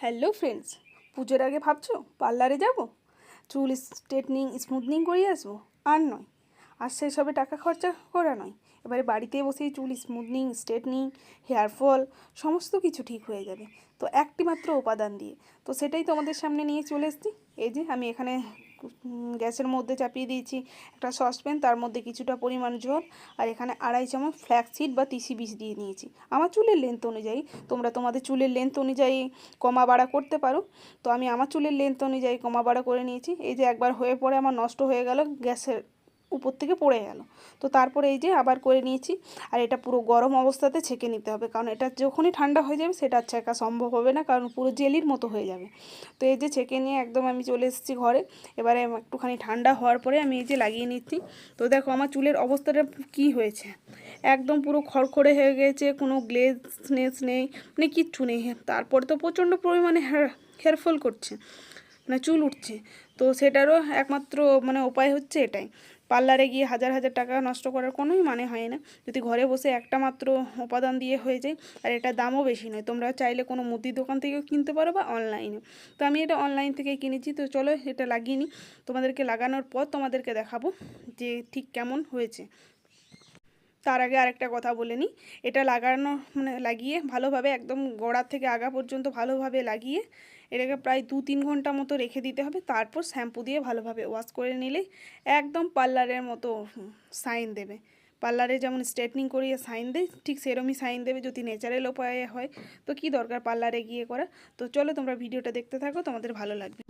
Hello friends পুজোর আগে ভাবছ, পার্লারে যাব? চুল স্ট্রেটনিং, স্মুথনিং করিয়ে আসব? আর নয়। আর সেসবে টাকা খরচা করা নয়। এবারে বাড়িতে বসেই চুল স্মুথনিং, স্ট্রেটনিং, হেয়ার ফল, সমস্ত কিছু ঠিক হয়ে যাবে। তো একটি মাত্র উপাদান দিয়ে। তো সেটাই তোমাদের সামনে নিয়ে চলে এসছি। এই যে আমি এখানে গ্যাসের মধ্যে চাপিয়ে দিয়েছি একটা সসপ্যান, তার মধ্যে কিছুটা পরিমাণ জল আর এখানে আড়াই চামচ ফ্ল্যাক্সিড বা তিসি বীজ দিয়ে নিয়েছি। আমার চুলের লেন্থ অনুযায়ী, তোমরা তোমাদের চুলের লেন্থ অনুযায়ী কমা বাড়া করতে পারো। তো আমি আমার চুলের লেন্থ অনুযায়ী কমা বাড়া করে নিয়েছি। এই যে একবার হয়ে পড়ে আমার নষ্ট হয়ে গেল গ্যাসের উপর থেকে পড়ে গেল। তো তারপরে এই যে আবার করে নিয়েছি, আর এটা পুরো গরম অবস্থাতে ছেঁকে নিতে হবে, কারণ এটা যখনই ঠান্ডা হয়ে যাবে সেটা ছেঁকা সম্ভব হবে না, কারণ পুরো জেলির মতো হয়ে যাবে। তো এই যে ছেঁকে নিয়ে একদম আমি চলে এসেছি ঘরে। এবারে একটুখানি ঠান্ডা হওয়ার পরে আমি এই যে লাগিয়ে নিচ্ছি। তো দেখো আমার চুলের অবস্থাটা কি হয়েছে? একদম পুরো খড়খড়ে হয়ে গেছে, কোনো গ্লেজনেস নেই মানে কিচ্ছু নেই। তারপরে তো প্রচণ্ড পরিমাণে হেয়ার হেয়ার ফল করছে মানে চুল উঠছে। তো সেটারও একমাত্র মানে উপায় হচ্ছে এটাই। পার্লারে গিয়ে হাজার হাজার টাকা নষ্ট করার কোনোই মানে হয় না। যদি ঘরে বসে একটা মাত্র উপাদান দিয়ে হয়ে যায়, আর এটা দামও বেশি নয়। তোমরা চাইলে কোনো মুদির দোকান থেকেও কিনতে পারো বা অনলাইনে। তো আমি এটা অনলাইন থেকেই কিনেছি। তো চলো এটা লাগিয়ে নিই। তোমাদেরকে লাগানোর পর তোমাদেরকে দেখাবো যে ঠিক কেমন হয়েছে। তার আগে আরেকটা কথা বলে নিই। এটা লাগানো মানে লাগিয়ে ভালোভাবে, একদম গোড়া থেকে আগা পর্যন্ত ভালোভাবে লাগিয়ে এটাকে প্রায় দু তিন ঘণ্টা মতো রেখে দিতে হবে। তারপর শ্যাম্পু দিয়ে ভালোভাবে ওয়াশ করে নিলে একদম পার্লারের মতো সাইন দেবে। পার্লারে যেমন স্ট্রেটনিং করিয়ে সাইন দেয়, ঠিক সেরমই সাইন দেবে যদি ন্যাচারাল উপায়ে হয়। তো কি দরকার পার্লারে গিয়ে করা? তো চলো তোমরা ভিডিওটা দেখতে থাকো, তোমাদের ভালো লাগবে।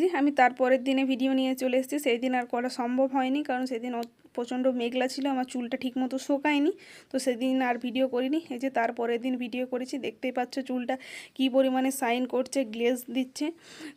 যে আমি তারপরের দিনে ভিডিও নিয়ে চলে এসেছি, সেই দিন আর করা সম্ভব হয়নি, কারণ সেদিন প্রচণ্ড মেঘলা ছিল, আমার চুলটা ঠিকমতো শোকায়নি। তো সেদিন আর ভিডিও করিনি, এই যে তারপরের দিন ভিডিও করেছি, দেখতেই পাচ্ছ চুলটা কি পরিমাণে সাইন করছে গ্লেজ দিচ্ছে।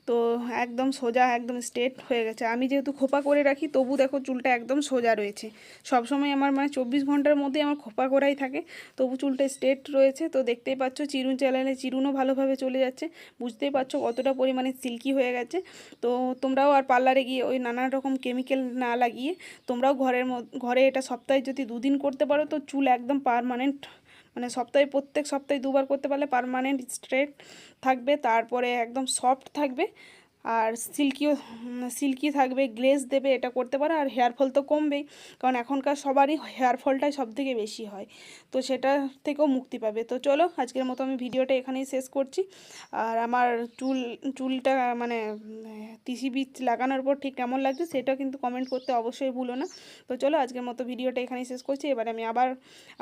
তো একদম সোজা, একদম স্ট্রেট হয়ে গেছে। আমি যেহেতু খোপা করে রাখি, তবু দেখো চুলটা একদম সোজা রয়েছে। সবসময় আমার মানে চব্বিশ ঘণ্টার মধ্যে আমার খোপা করাই থাকে, তবু চুলটা স্ট্রেট রয়েছে। তো দেখতেই পাচ্ছ চিরুন চালালে চিরুনও ভালোভাবে চলে যাচ্ছে। বুঝতেই পারছ কতটা পরিমাণে সিল্কি হয়ে গেছে। তো তোমরাও আর পার্লারে গিয়ে ওই নানান রকম কেমিক্যাল না লাগিয়ে তোমরাও ঘরের মধ্যে ঘরে এটা সপ্তাহে যদি দুদিন করতে পারো তো চুল একদম পারমানেন্ট মানে সপ্তাহে প্রত্যেক সপ্তাহে দুবার করতে পারলে পারমানেন্ট স্ট্রেট থাকবে, তারপরে একদম সফট থাকবে আর সিল্কিও, সিল্কি থাকবে, গ্লেজ দেবে, এটা করতে পারো। আর হেয়ার ফল তো কমবেই, কারণ এখনকার সবারই হেয়ার ফলটাই সব থেকে বেশি হয়। তো সেটা থেকেও মুক্তি পাবে। তো চলো, আজকের মতো আমি ভিডিওটা এখানেই শেষ করছি। আর আমার চুল, চুলটা মানে তিসি বীজ লাগানোর পর ঠিক কেমন লাগছে সেটা কিন্তু কমেন্ট করতে অবশ্যই ভুলো না। তো চলো, আজকের মতো ভিডিওটা এখানেই শেষ করছি। এবার আমি আবার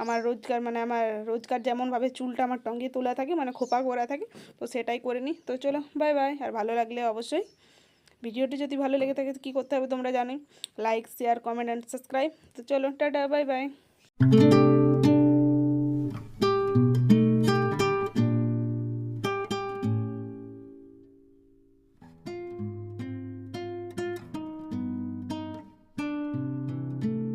আমার রোজগার মানে আমার রোজগার যেমনভাবে চুলটা আমার টঙ্গে তোলা থাকে মানে খোপা করা থাকে, তো সেটাই করে নিই। তো চলো বাই বাই আর ভালো লাগলে অবশ্যই ভিডিওটি যদি ভালো লেগে থাকে কী করতে হবে তোমরা জানোই। Like share comment and subscribe তো চলো, টাটা বাই বাই